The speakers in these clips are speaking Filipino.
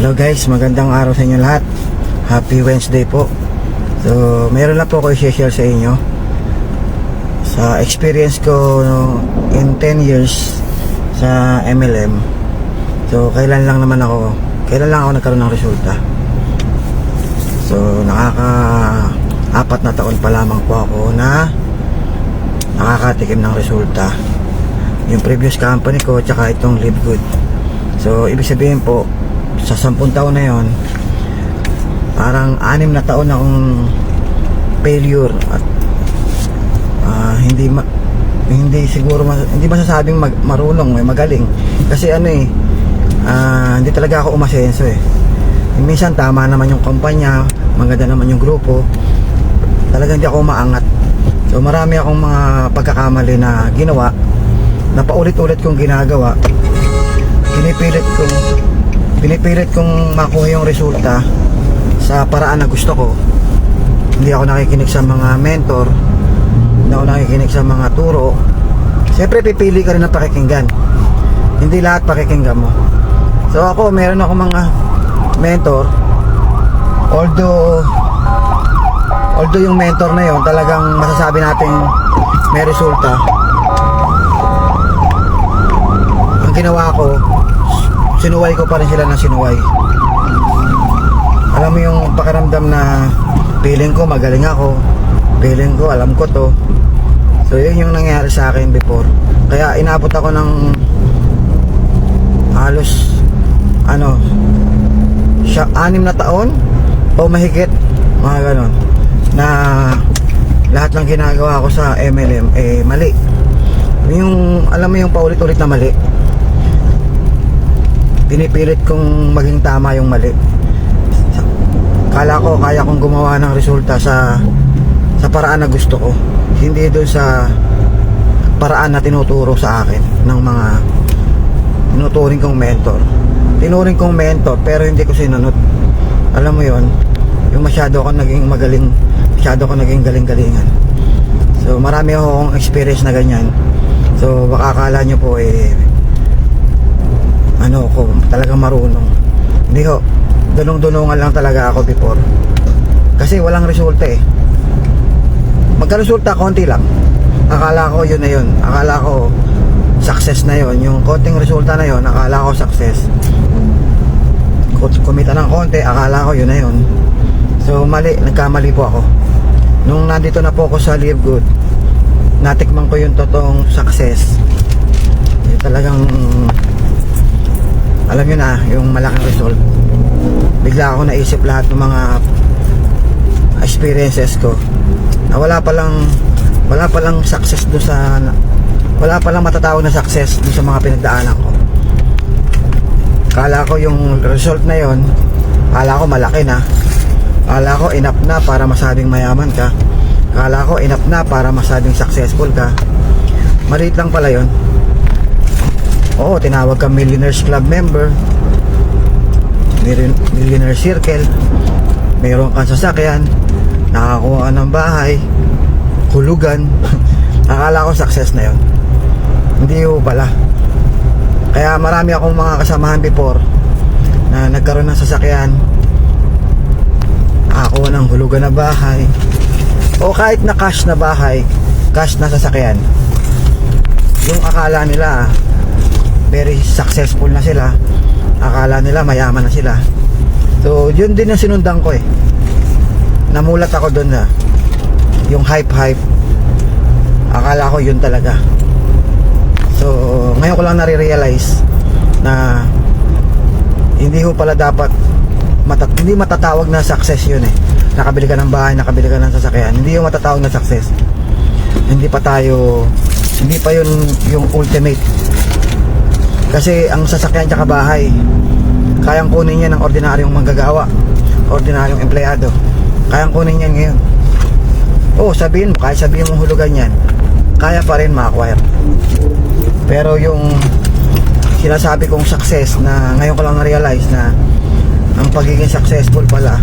Hello guys, magandang araw sa inyo lahat. Happy Wednesday po. So, meron lang po ako i-share sa inyo. Sa experience ko no, in 10 years sa MLM. So, kailan lang naman ako, kailan lang ako nagkaroon ng resulta. So, nakaka apat na taon pa lamang po ako na nakakatikim ng resulta. Yung previous company ko, tsaka itong Live Good. So, ibig sabihin po, sa 10 taon na yon parang anim na taon akong failure at ah, hindi ma- hindi siguro mas- hindi masasabing mag- marunong eh, magaling. Kasi ano eh ah, hindi talaga ako umasenso eh minsan tama naman yung kumpanya maganda naman yung grupo. Talagang hindi ako umaangat. So marami akong mga pagkakamali na ginawa na paulit-ulit kong ginagawa. Pinipilit kong pinipilit kong makuha yung resulta sa paraan na gusto ko. Hindi ako nakikinig sa mga mentor hindi ako nakikinig sa mga turo. Siyempre pipili ka rin ng pakikinggan. Hindi lahat pakikinggan mo. So ako meron ako mga mentor. Although although yung mentor na yon talagang masasabi natin may resulta. Ang ginawa ko sinuway ko pa rin sila ng sinuway. Alam mo yung pakiramdam na feeling ko magaling ako. Feeling ko alam ko to. So yun yung nangyari sa akin before. Kaya inabot ako ng halos ano siya anim na taon o mahigit mga ganon na lahat ng ginagawa ko sa MLM eh mali. Yung alam mo yung paulit-ulit na mali pinipilit kong maging tama yung mali. Kala ko kaya kong gumawa ng resulta sa sa paraan na gusto ko. Hindi doon sa paraan na tinuturo sa akin ng mga tinuturing kong mentor. Tinuring kong mentor pero hindi ko sinunod. Alam mo yon yung masyado ako naging magaling masyado ako naging galing-galingan. So marami akong experience na ganyan. So baka akala nyo po eh ano ko talagang marunong. Hindi ho dunong-dunungan lang talaga ako before. Kasi walang resulta eh. Magka-resulta konti lang. Akala ko yun na yun. Akala ko success na yun. Yung konting resulta na yun akala ko success. Kumita ng konti akala ko yun na yun. So mali nagkamali po ako. Nung nandito na po ako sa Live Good natikman ko yung totoong success. Yung talagang alam nyo na yung malaking result bigla ako naisip lahat ng mga experiences ko na wala palang wala palang success do sa wala palang matatawag na success do sa mga pinagdaanan ko. Kala ko yung result na yon kala ko malaki na. Kala ko enough na para masabing mayaman ka. Kala ko enough na para masabing successful ka. Maliit lang pala yon Oo, tinawag ka Millionaires Club member. Million- Millionaire Circle. Mayroon kang sasakyan. Nakakuha ka ng bahay. Hulugan. Akala ko success na yon. Hindi ko pala. Kaya marami akong mga kasamahan before na nagkaroon ng sasakyan. Nakakuha ng hulugan na bahay. O kahit na cash na bahay, cash na sasakyan. Yung akala nila very successful na sila. Akala nila mayaman na sila. So yun din yung sinundan ko eh. Namulat ako doon na yung hype hype. Akala ko yun talaga. So ngayon ko lang nare-realize na hindi ko pala dapat matat hindi matatawag na success yun eh. Nakabili ka ng bahay nakabili ka ng sasakyan. Hindi yung matatawag na success. Hindi pa tayo hindi pa yun yung ultimate kasi ang sasakyan tsaka bahay, kayang kunin yan ng ordinaryong manggagawa, ordinaryong empleyado. Kayang kunin yan ngayon. Oo, sabihin mo, kahit sabihin mo hulugan yan, kaya pa rin ma-acquire. Pero yung sinasabi kong success na ngayon ko lang na-realize na ang pagiging successful pala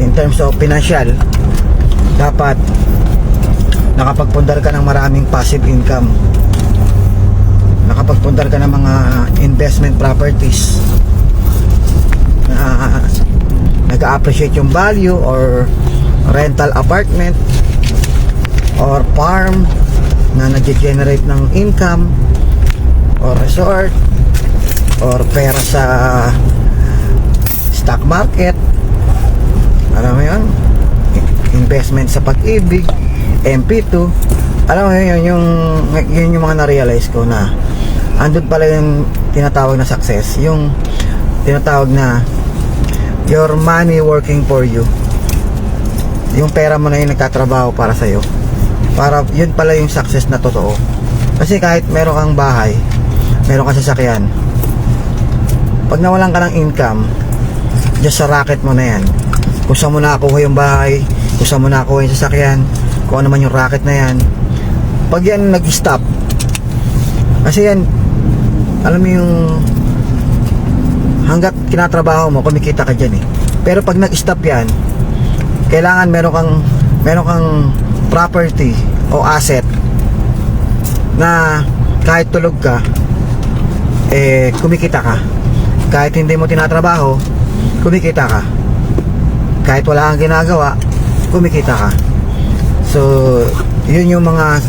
in terms of financial dapat nakapagpundar ka ng maraming passive income nakapagpundar ka ng mga investment properties. Na nag-appreciate yung value or rental apartment or farm na nag-generate ng income or resort or pera sa stock market. Alam mo yun? Investment sa pag-ibig MP2 alam mo yun yung, yun yung mga na-realize ko na andun pala yung tinatawag na success yung tinatawag na your money working for you. Yung pera mo na yung nagtatrabaho para sa'yo. Para yun pala yung success na totoo. Kasi kahit meron kang bahay meron kang sasakyan pag nawalan ka ng income just sa racket mo na yan. Kung saan mo nakakuha yung bahay kung saan mo nakakuha yung sasakyan kung ano man yung racket na yan. Pag yan nag-stop kasi yan alam mo yung hanggat kinatrabaho mo kumikita ka dyan eh. Pero pag nag-stop yan kailangan meron kang meron kang property o asset na kahit tulog ka eh kumikita ka. Kahit hindi mo tinatrabaho kumikita ka. Kahit wala kang ginagawa kumikita ka. So yun yung mga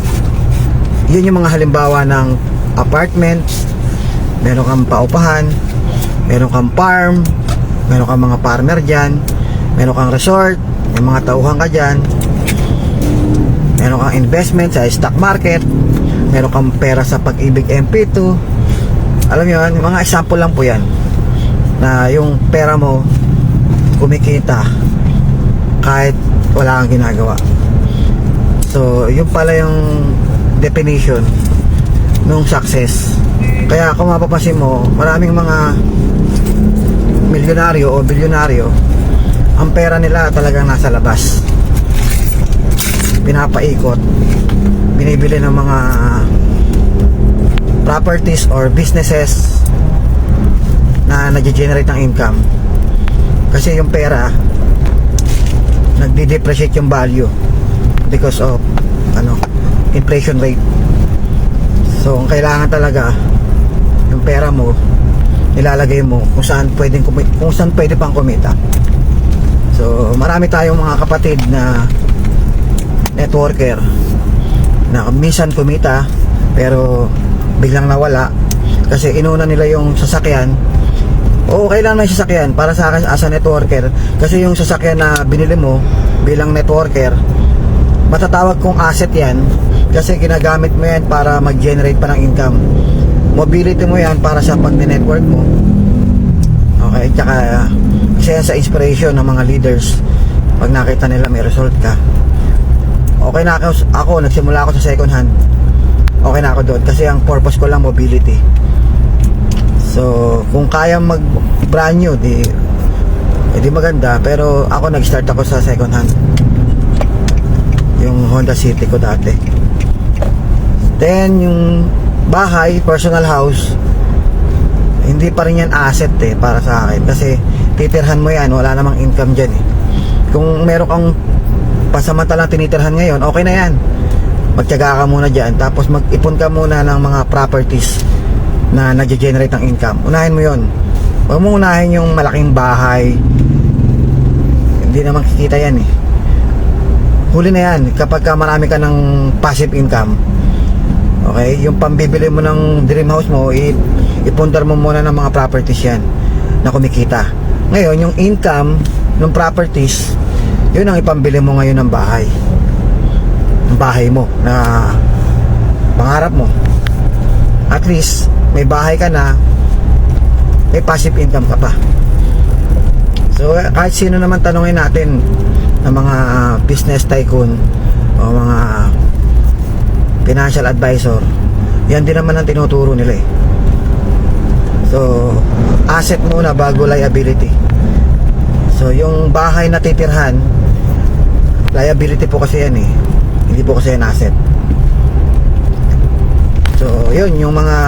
yun yung mga halimbawa ng apartment meron kang paupahan meron kang farm meron kang mga farmer dyan meron kang resort may mga tauhan ka dyan. Meron kang investment sa stock market meron kang pera sa pag-ibig MP2 alam mo yun, mga example lang po yan na yung pera mo kumikita kahit wala kang ginagawa. So yun pala yung definition nung success kaya kung mapapansin mo maraming mga milyonaryo o bilyonaryo ang pera nila talagang nasa labas. Pinapaikot. Binibili ng mga properties or businesses na nag-generate ng income. Kasi yung pera nagdi-depreciate yung value because of ano inflation rate. So ang kailangan talaga yung pera mo nilalagay mo kung saan pwedeng kung saan pwede pang kumita. So marami tayong mga kapatid na networker na minsan kumita pero biglang nawala kasi inuna nila yung sasakyan. Oo kailangan ng sasakyan para sa akin as a networker kasi yung sasakyan na binili mo bilang networker matatawag kong asset yan kasi ginagamit mo yan para mag-generate pa ng income mobility mo yan para sa pag-network mo. Okay tsaka isa yan sa inspiration ng mga leaders. Pag nakita nila may result ka. Okay na ako, ako nagsimula ako sa second hand. Okay na ako doon kasi ang purpose ko lang mobility. So kung kaya mag brand new di edi maganda pero ako nag start ako sa second hand. Yung Honda City ko dati. Then yung bahay personal house hindi pa rin yan asset eh para sa akin. Kasi titirhan mo yan wala namang income dyan eh. Kung meron kang pasamantalang tinitirhan ngayon okay na yan. Magtyaga ka muna dyan tapos mag-ipon ka muna ng mga properties na nag-generate ng income. Unahin mo yon huwag mo unahin yung malaking bahay. Hindi naman kikita yan eh. Huli na yan kapag ka marami ka ng passive income okay? Yung pambibili mo ng dream house mo ipundar mo muna ng mga properties yan na kumikita. Ngayon yung income ng properties yun ang ipambili mo ngayon ng bahay. Ng bahay mo na pangarap mo. At least may bahay ka na may passive income ka pa. So kahit sino naman tanongin natin ng mga business tycoon o mga financial advisor yan din naman ang tinuturo nila eh. So asset muna bago liability. So yung bahay na titirhan liability po kasi yan eh. Hindi po kasi yan asset. So yun yung mga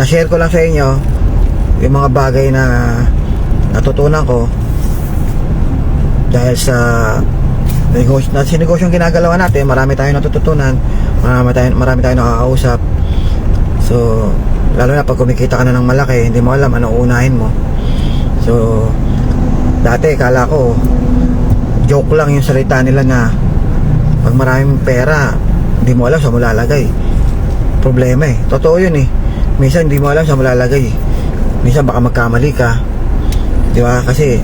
na-share ko lang sa inyo yung mga bagay na natutunan ko dahil sa negosyo, na sa negosyong ginagalawa natin marami tayong natututunan marami tayong, marami tayong nakakausap so lalo na pag kumikita ka na ng malaki hindi mo alam anong unahin mo So, dati kala ko, joke lang yung salita nila na pag maraming pera, hindi mo alam saan mo lalagay. Problema eh. Totoo yun eh. Minsan hindi mo alam saan mo lalagay. Minsan baka magkamali ka. Di ba? Kasi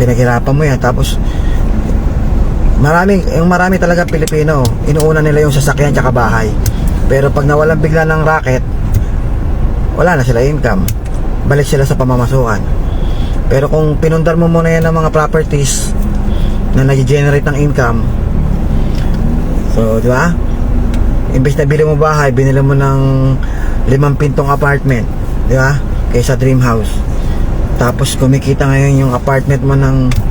pinaghirapan mo yan. Tapos, marami, yung marami talaga Pilipino, inuuna nila yung sasakyan tsaka bahay. Pero pag nawalan bigla ng racket, wala na sila income. Balik sila sa pamamasukan. Pero kung pinundar mo muna yan ng mga properties na nag-generate ng income, so, di ba? Imbes na bili mo bahay, binili mo ng limang pintong apartment, di ba? Kaysa dream house. Tapos kumikita ngayon yung apartment mo ng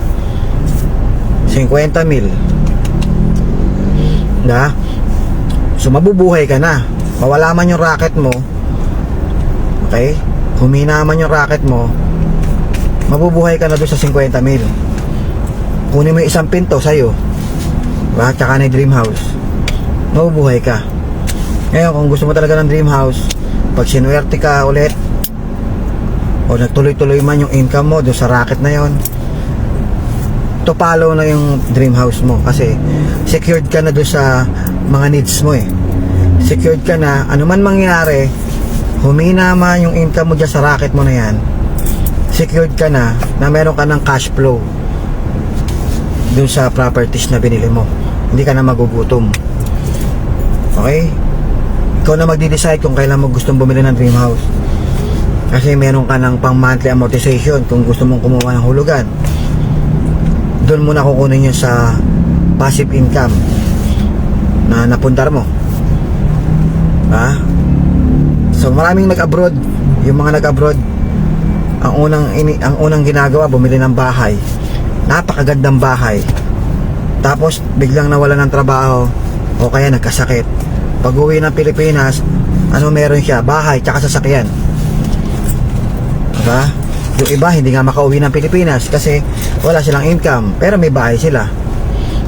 50 mil. Na? So mabubuhay ka na. Mawala man yung racket mo. Okay? Humina man yung racket mo. Mabubuhay ka na doon sa 50 mil. Kunin mo yung isang pinto sa'yo. Diba? Tsaka na dream house. Mabubuhay ka. Ngayon, kung gusto mo talaga ng dream house, pag sinuwerte ka ulit, o nagtuloy-tuloy man yung income mo doon sa racket na yon follow na yung dream house mo kasi secured ka na doon sa mga needs mo eh. Secured ka na ano man mangyari humina man yung income mo dyan sa racket mo na yan secured ka na na meron ka ng cash flow doon sa properties na binili mo. Hindi ka na magugutom. Okay? Ikaw na magde-decide kung kailan mo gustong bumili ng dream house. Kasi meron ka ng pang monthly amortization kung gusto mong kumuha ng hulugan. Doon mo na kukunin yun sa passive income na napundar mo. Ha? So maraming nag-abroad, yung mga nag-abroad, ang unang ini, ang unang ginagawa bumili ng bahay. Napakagandang bahay. Tapos biglang nawala ng trabaho o kaya nagkasakit. Pag uwi ng Pilipinas, ano meron siya? Bahay tsaka sasakyan. Diba? Yung iba hindi nga makauwi ng Pilipinas kasi wala silang income pero may bahay sila.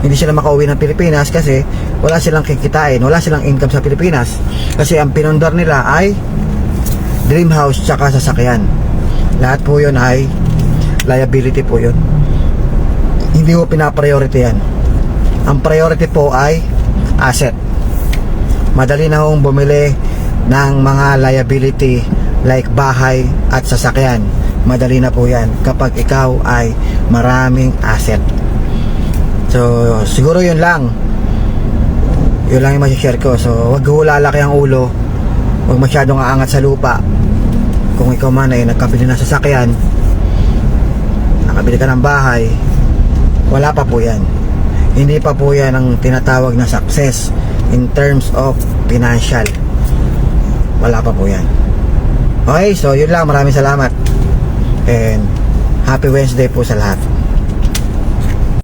Hindi sila makauwi ng Pilipinas kasi wala silang kikitain, wala silang income sa Pilipinas. Kasi ang pinundar nila ay dream house tsaka sasakyan. Lahat po yun ay liability po yun. Hindi ko pinapriority yan. Ang priority po ay asset. Madali na hong bumili ng mga liability like bahay at sasakyan. Madali na po yan kapag ikaw ay maraming asset. So, siguro yun lang. Yun lang yung masishare ko. So, wag hulalaki ang ulo. Huwag masyadong aangat sa lupa. Kung ikaw man ay nagkabili ng sasakyan, nakabili ka ng bahay, wala pa po yan. Hindi pa po yan ang tinatawag na success in terms of financial. Wala pa po yan. Okay, so yun lang. Maraming salamat. And happy Wednesday po sa lahat.